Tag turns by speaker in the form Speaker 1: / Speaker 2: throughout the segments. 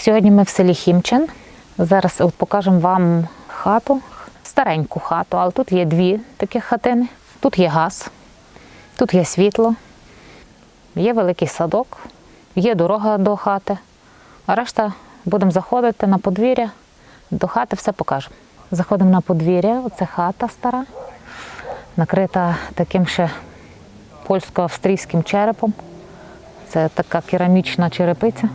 Speaker 1: Сьогодні ми в селі Хімчин. Зараз покажемо вам хату, стареньку хату, але тут є дві такі хатини. Тут є газ, тут є світло, є великий садок, є дорога до хати. А решта будемо заходити на подвір'я, до хати все покажемо. Заходимо на подвір'я, оце хата стара, накрита таким ще польсько-австрійським черепом. Це така керамічна черепиця.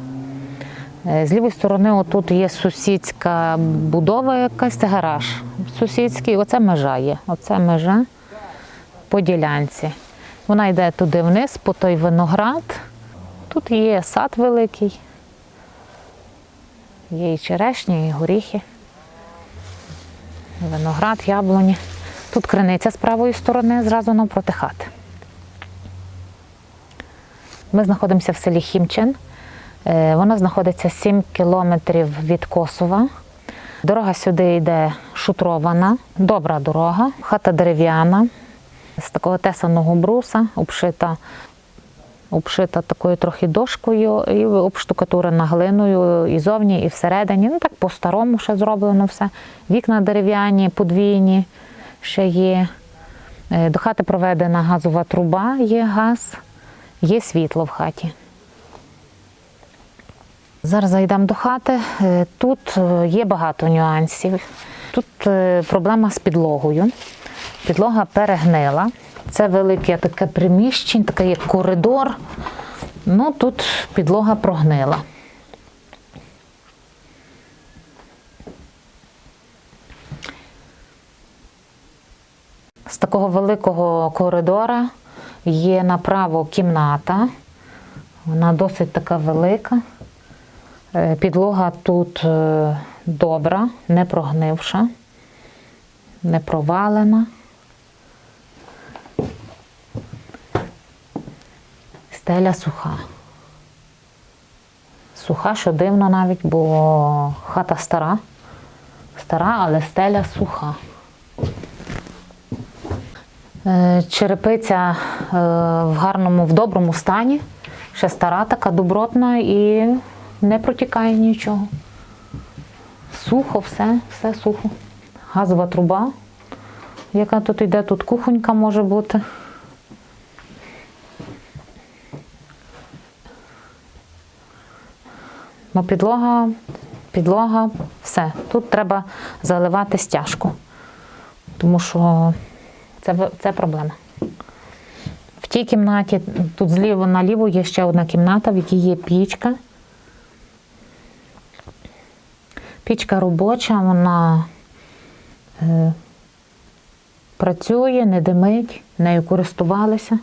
Speaker 1: Е, З лівої сторони отут є сусідська будова якась, це гараж. Сусідський, оце межа є. Оце межа по ділянці. Вона йде туди вниз, по той виноград. Тут є сад великий. Є і черешні, і горіхи, виноград, яблуні. Тут криниця з правої сторони, зразу навпроти хати. Ми знаходимося в селі Хімчин. Е, Воно знаходиться 7 кілометрів від Косова. Дорога сюди йде шутрована, добра дорога, хата дерев'яна, з такого тесаного бруса, обшита, обшита такою трохи дошкою і обштукатурена глиною і зовні, і всередині. Ну так по-старому ще зроблено все. Вікна дерев'яні, подвійні ще є. Е, До хати проведена газова труба, є газ, є світло в хаті. Зараз зайдемо до хати. Е, Тут е, є багато нюансів. Тут е, проблема з підлогою. Підлога перегнила. Це велике таке приміщення, таке як коридор. Ну тут підлога прогнила. З такого великого коридора є направо кімната. Вона досить така велика. Е, Підлога тут е, добра, не прогнивша, не провалена. Стеля суха. Суха, що дивно навіть, бо хата стара. Стара, але стеля суха. Е, Черепиця в гарному, в доброму стані. Ще стара, така добротна і не протікає нічого. Сухо, все, все сухо. Газова труба, яка тут йде, тут кухонька може бути. Ну, підлога, підлога, все. Тут треба заливати стяжку, тому що це, це проблема. В тій кімнаті, тут зліво наліво є ще одна кімната, в якій є пічка. Пічка робоча, вона е, працює, не димить, нею користувалися.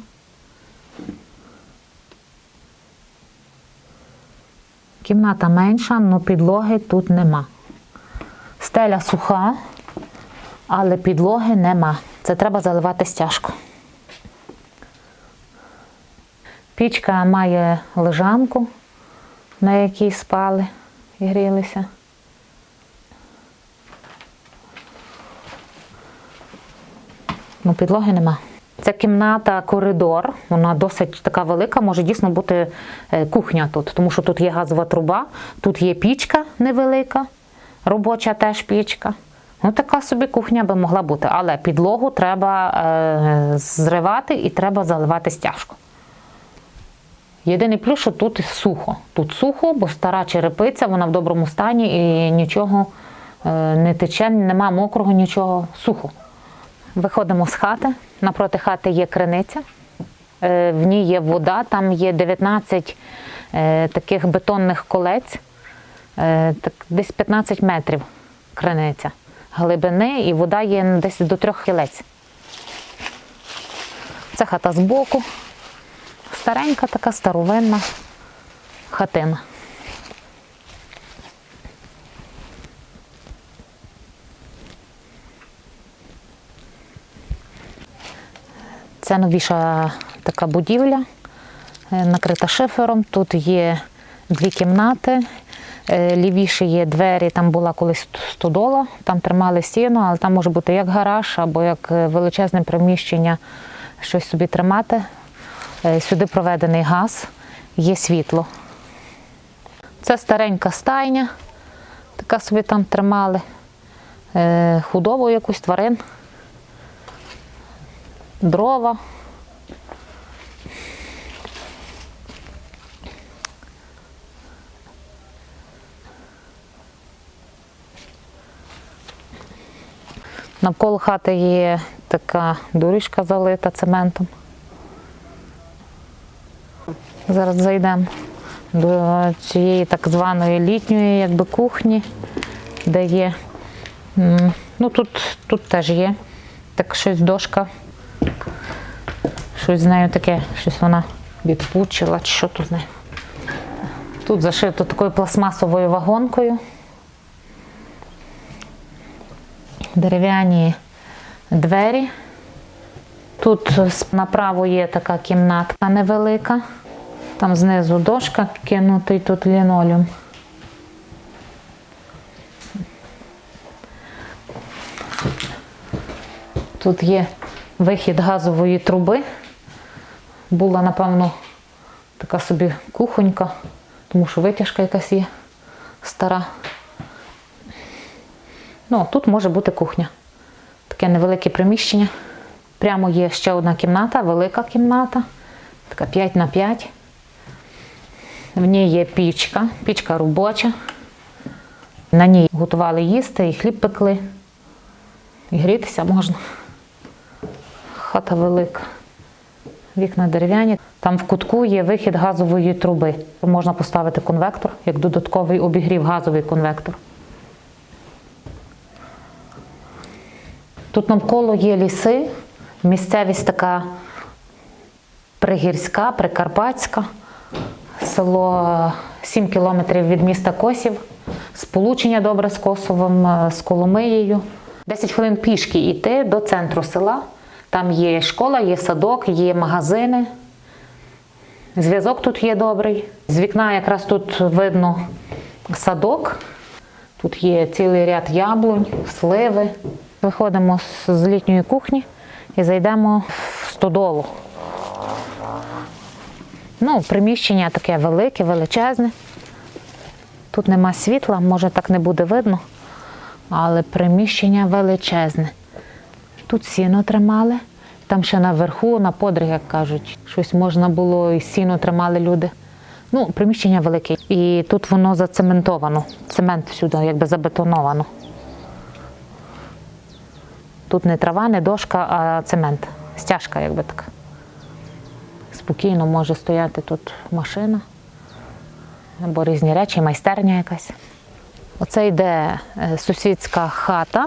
Speaker 1: Кімната менша, але підлоги тут нема. Стеля суха, але підлоги нема. Це треба заливати стяжку. Пічка має лежанку, на якій спали і грілися. Ну, підлоги нема. Це кімната, коридор, вона досить така велика, може дійсно бути е, кухня тут, тому що тут є газова труба, тут є пічка невелика, робоча теж пічка. Ну, така собі кухня би могла бути, але підлогу треба е, зривати і треба заливати стяжку. Єдиний плюс, що тут сухо. Тут сухо, бо стара черепиця, вона в доброму стані і нічого е, не тече, нема мокрого, нічого сухо. Виходимо з хати. Напроти хати є криниця. Е, В ній є вода, там є 19 е, таких бетонних колець, Е, так, десь 15 метрів криниця глибини, і вода є десь до трьох кілець. Це хата збоку. Старенька така старовинна хатина. Це новіша така будівля, е, накрита шифером. Тут є дві кімнати. Е, Лівіше є двері, там була колись стодола, там тримали сіно, але там може бути як гараж або як е, величезне приміщення, щось собі тримати. Сюди проведений газ, є світло. Це старенька стайня, така собі там тримали. Худобу якусь тварин. Дрова. Навколо хати є така доріжка залита цементом. Зараз зайдемо до цієї так званої літньої якби, кухні, де є. Ну, тут, тут теж є так щось дошка. Щось з нею таке, щось вона відпучила, чи що тут з нею. Тут зашито такою пластмасовою вагонкою. Дерев'яні двері. Тут направо є така кімнатка невелика. Там знизу дошка кинутий тут лінолеум. Тут є вихід газової труби. Була, напевно, така собі кухонька, тому що витяжка якась є стара. Ну, тут може бути кухня. Таке невелике приміщення. Прямо є ще одна кімната, велика кімната, така 5 на 5. В ній є пічка, пічка робоча. На ній готували їсти і хліб пекли. І грітися можна. Хата велика. Вікна дерев'яні. Там в кутку є вихід газової труби. Можна поставити конвектор, як додатковий обігрів, газовий конвектор. Тут навколо є ліси, місцевість така пригірська, прикарпатська, село 7 кілометрів від міста Косів, сполучення добре з Косовом, е, з Коломиєю. 10 хвилин пішки йти до центру села. Там є школа, є садок, є магазини. Зв'язок тут є добрий. З вікна якраз тут видно садок. Тут є цілий ряд яблунь, сливи. Виходимо з- літньої кухні і зайдемо в стодолу. Ну, приміщення таке велике, величезне. Тут нема світла, може так не буде видно, але приміщення величезне. Тут сіно тримали, там ще наверху, на подриг, як кажуть, щось можна було і сіно тримали люди. Ну, приміщення велике. І тут воно зацементовано. Цемент всюди, якби забетоновано. Тут не трава, не дошка, а цемент. Стяжка, якби така. Спокійно може стояти тут машина або різні речі, майстерня якась. Оце йде е, сусідська хата.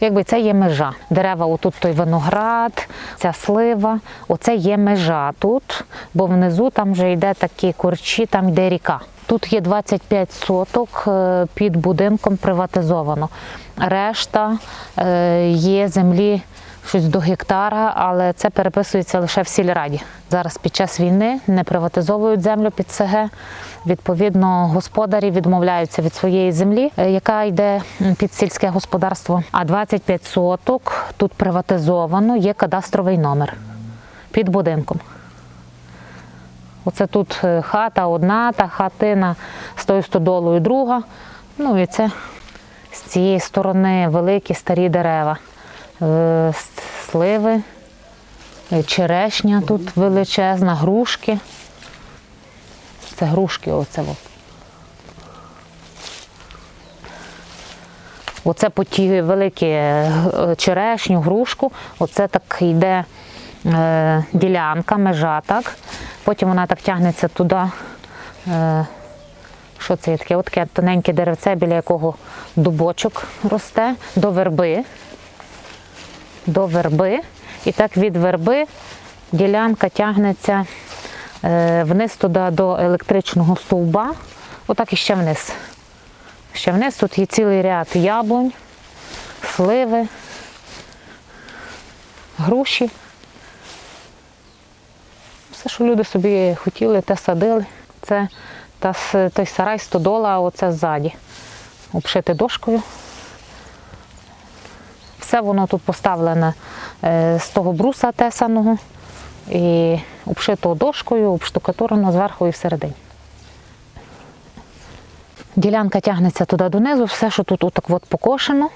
Speaker 1: Якби це є межа. Дерева, отут той виноград, ця слива. Оце є межа тут, бо внизу там вже йде такі корчі, там йде ріка. Тут є 25 соток е, під будинком приватизовано. Решта е, є землі щось до гектара, але це переписується лише в сільраді. Зараз під час війни не приватизовують землю під СГ. Відповідно, господарі відмовляються від своєї землі, е, яка йде під сільське господарство. А 25 соток тут приватизовано, є кадастровий номер під будинком. Оце тут е, хата одна, та хатина з тою стодолою друга. Ну і це з цієї сторони великі старі дерева. Е, Сливи, е, черешня тут величезна, грушки. Це грушки, оце. Оце по ті великі е, черешню, грушку. Оце так йде е, ділянка, межа, так. Потім вона так тягнеться туди. Е, що це є таке? От тоненьке деревце, біля якого дубочок росте, до верби. До верби. І так від верби ділянка тягнеться е, вниз туди до електричного стовба. Отак і ще вниз. Ще вниз тут є цілий ряд яблунь, сливи, груші. Все, що люди собі хотіли, те садили. Це та, той сарай стодола, а оце ззаді. Обшити дошкою. Все воно тут поставлене е, з того бруса тесаного і обшито дошкою, обштукатурено зверху і всередині. Ділянка тягнеться туди донизу, все, що тут отак от покошено,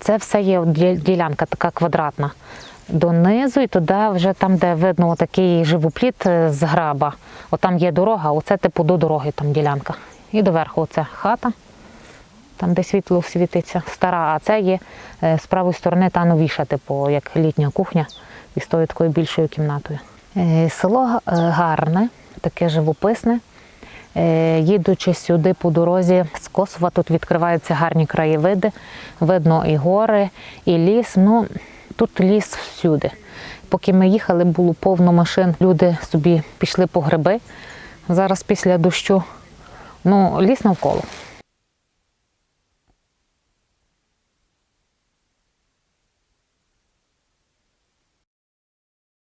Speaker 1: це все є ділянка така квадратна. Донизу і туди вже там, де видно такий живопліт е, з граба. Отам є дорога, оце типу до дороги там ділянка. І доверху оце хата, там, де світло світиться, стара, а це є е, з правої сторони та новіша, типу, як літня кухня із тою такою більшою кімнатою. Е, Село е, гарне, таке живописне. Їдучи сюди по дорозі з Косова, тут відкриваються гарні краєвиди. Видно і гори, і ліс. Ну, тут ліс всюди. Поки ми їхали, було повно машин. Люди собі пішли по гриби. Зараз після дощу. Ну, ліс навколо.